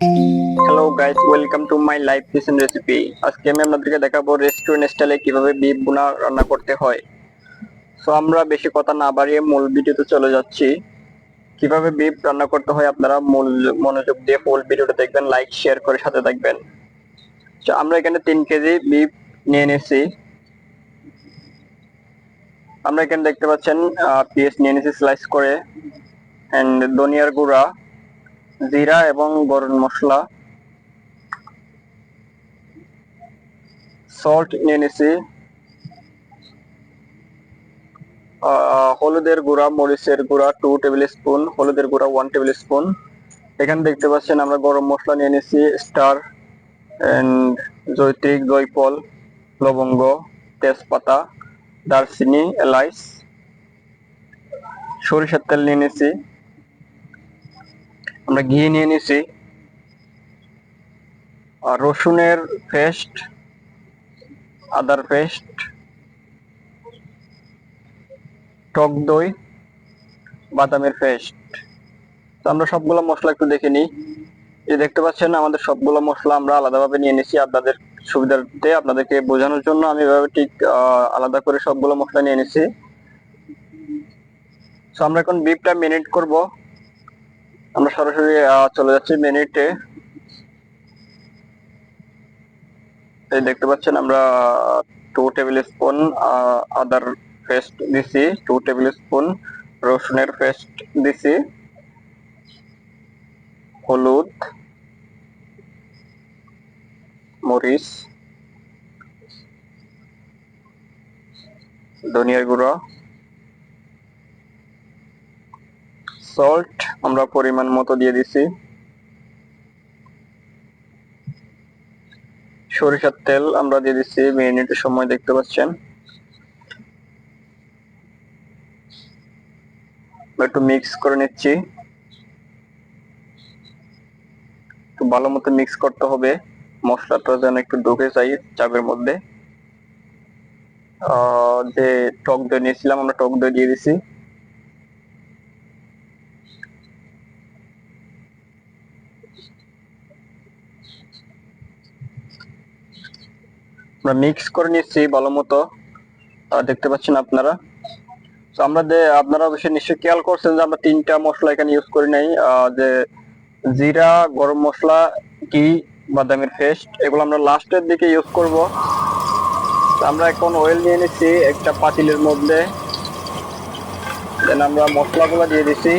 Hello guys welcome to my live kitchen recipe আজকে আমি আপনাদেরকে দেখাবো রেস্টুরেন্ট স্টাইলে কীভাবে বিফ বুনা রান্না করতে হয়। সো আমরা বেশি কথা না বাড়িয়ে মূল ভিডিওতে চলে যাচ্ছি। কীভাবে বিফ রান্না করতে হয় আপনারা মূল মনোযোগ দিয়ে ফুল ভিডিওটা দেখবেন লাইক শেয়ার করে সাথে থাকবেন। আমরা এখানে তিন কেজি বিফ নিয়ে নিয়েছি। আমরা এখানে দেখতে পাচ্ছেন পিএস নিয়ে নিয়েছি স্লাইস করে এন্ড ধনিয়ার গুঁড়া। জিরা এবং গরম মশলা। সল্ট নিয়ে নিছি। হলুদের গুঁড়া, মরিচের গুঁড়া টু টেবিল স্পুন হলুদের গুঁড়া ওয়ান টেবিল স্পুন এখানে দেখতে পাচ্ছেন আমরা গরম মশলা নিয়ে নিছি, স্টার জৈত্রিক, জয়ফল, লবঙ্গ, তেজপাতা, দারচিনি, এলাইচ, সরিষার তেল নিয়ে নিছি। আমরা ঘি নিয়ে নিছি। আর রসুনের পেস্ট, আদার পেস্ট, টক দই, বাদামের পেস্ট। তো আমরা সবগুলো মশলা একটু দেখে নিই। এই দেখতে পাচ্ছেন, আমাদের সবগুলো মশলা আমরা আলাদাভাবে নিয়ে নিছি আপনাদের সুবিধার্থে আপনাদেরকে বোঝানোর জন্য। আমি এভাবে ঠিক আলাদা করে সবগুলো মশলা নিয়ে নিছি। তো আমরা এখন বিফটা মিনিট করব। আমরা সরাসরি চলে যাচ্ছি মিনিটে। এই দেখতে পাচ্ছেন আমরা টু টেবিল স্পুন আদার পেস্ট দিছি। টু টেবিল স্পুন রসুনের পেস্ট দিছি। হলুদ, মরিচ ধনিয়ার গুঁড়ো সল্ট আমরা পরিমাণ মতো দিয়ে দিছি। সরিষার তেল আমরা দিয়ে দিচ্ছি মিনিটের সময় দেখতে পাচ্ছেন। একটু মিক্স করে নিচ্ছি। একটু ভালো মতো মিক্স করতে হবে। মশলাটা যেন একটু ঢুকে যায় চাপের মধ্যে। আহ, যে টক দই নিয়েছিলাম আমরা টক দই দিয়ে দিছি। আমরা মিক্স করে নিচ্ছি ভালো মতো। দেখতে পাচ্ছেন আপনারা। তো আমরা যে, আপনারা অবশ্যই নিশ্চয়ই খেয়াল করছেন যে, আমরা তিনটা মশলা এখানে ইউজ করি নাই। যে জিরা, গরম মশলা, ঘি, বাদামের পেস্ট এগুলো আমরা লাস্টের দিকে ইউজ করব। আমরা এখন অয়েল নিয়ে নিচ্ছি একটা পাতিলের মধ্যে। দেন আমরা মশলাগুলো দিয়ে দিচ্ছি।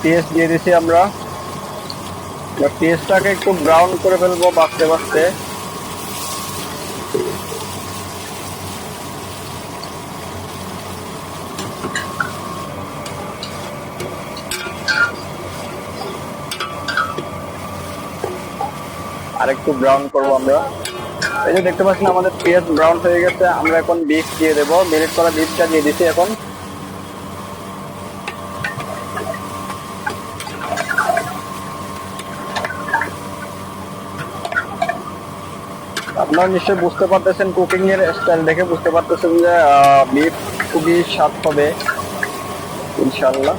পেঁয়াজ দিয়ে দিচ্ছি আমরা। পেঁয়াজটাকে একটু ব্রাউন করে ফেলব বাঁচতে বাঁচতে। আর একটু ব্রাউন করব আমরা। এই যে দেখতে পাচ্ছেন, আমাদের পেঁয়াজ ব্রাউন হয়ে গেছে। আমরা এখন বিফ দিয়ে দেবো। মেরিট করা বিফটা দিয়ে দিচ্ছি এখন। আপনারা নিশ্চয়ই বুঝতে পারতেছেন কুকিং এর স্টাইল দেখে বুঝতে পারতেছেন যে বিফ খুবই স্বাদ হবে ইনশাল্লাহ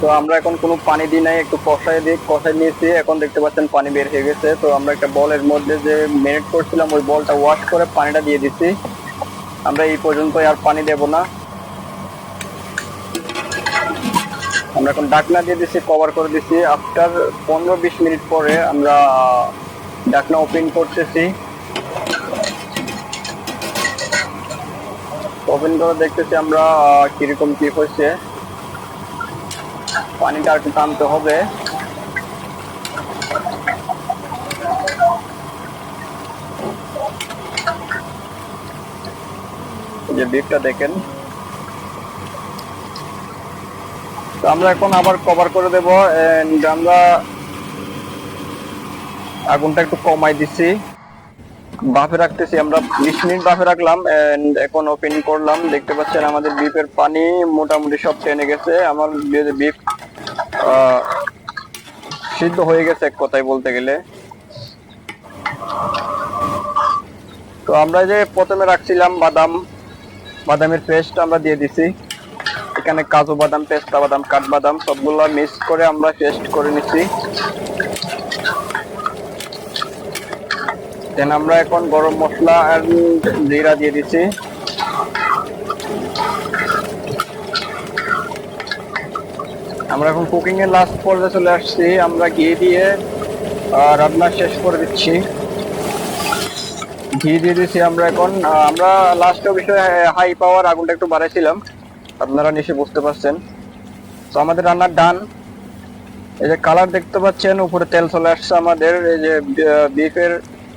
তো আমরা এখন কোনো পানি দিই নাই, একটু কষাই দিই, কষাই নিয়েছি, এখন দেখতে পাচ্ছেন পানি বের হয়ে গেছে। তো আমরা একটা বলের মধ্যে যে মেরিট করছিলাম, ওই বলটা ওয়াশ করে পানিটা দিয়ে দিচ্ছি। আমরা এই পর্যন্ত আর পানি দেব না। আমরা এখন ডাকনা দিয়ে দিচ্ছি কভার করে দিচ্ছি আফটার পনেরো বিশ মিনিট পরে আমরা ডাকনা ওপেন করতেছি। ওপেন করে দেখতেছি আমরা কীরকম কি হয়েছে। পানিটা আর একটু টানতে হবে। যে বিফটা দেখেন। আমরা এখন আবার কভার করে দেব। এন্ড আমরা আগুনটা একটু কমাই দিচ্ছি। বাফে রাখতেছি, আমরা বিশ মিনিট বাফে রাখলাম। এন্ড এখন ওপেন করলাম। দেখতে পাচ্ছেন আমাদের বিফের পানি মোটামুটি সব টেনে গেছে। আমার বিফ সিদ্ধ হয়ে গেছে এক কথায় বলতে গেলে। তো আমরা যে প্রথমে রাখছিলাম বাদাম, বাদামের পেস্ট আমরা দিয়ে দিছি। এখানে কাজু বাদাম, পেস্তা বাদাম, কাঠবাদাম সবগুলো মিক্স করে আমরা পেস্ট করে নিচ্ছি দেন আমরা এখন গরম মশলা আর জিরা দিয়ে দিছি। আমরা এখন কুকিং এর লাস্ট পর্যায়ে চলে আসছি। আমরা ঘি দিয়ে রান্না শেষ করে দিচ্ছি। ঘি দিয়ে দিচ্ছি আমরা এখন। আমরা লাস্ট বিষয়ে হাই পাওয়ার আগুনটা একটু বাড়াইছিলাম। আপনারা নিশ্চয়ই বুঝতে পারছেন। তো আমাদের রান্নার ডান, এই যে কালার দেখতে পাচ্ছেন, উপরে তেল চলে আসছে আমাদের, এই যে বিফের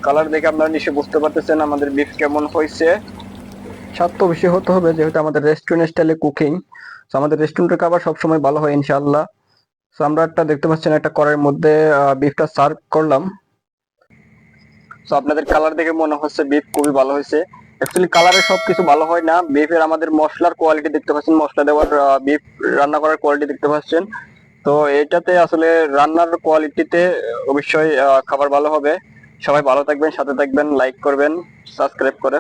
কালার দেখে আপনারা নিশ্চয়ই বুঝতে পারতেছেন আমাদের বিফ কেমন হয়েছে। স্বাদ তো বেশি হতে হবে, যেহেতু আমাদের রেস্টুরেন্ট স্টাইলে কুকিং তো আমাদের রেস্টুরেন্টের খাবার সবসময় ভালো হয় ইনশাল্লাহ তো আমরা একটা দেখতে পাচ্ছেন, একটা কড়াইয়ের মধ্যে বিফটা সার্ভ করলাম। তো আপনাদের কালার দেখে মনে হচ্ছে বিফ খুবই ভালো হয়েছে। অ্যাকচুয়ালি কালারে সবকিছু ভালো হয় না। বিফের আমাদের মশলার কোয়ালিটি দেখতে পাচ্ছেন, মশলা দেওয়ার বিফ রান্না করার কোয়ালিটি দেখতে পাচ্ছেন। তো এটাতে আসলে রান্নার কোয়ালিটিতে অবশ্যই খাবার ভালো হবে। সবাই ভালো থাকবেন, সাথে থাকবেন লাইক করবেন সাবস্ক্রাইব করে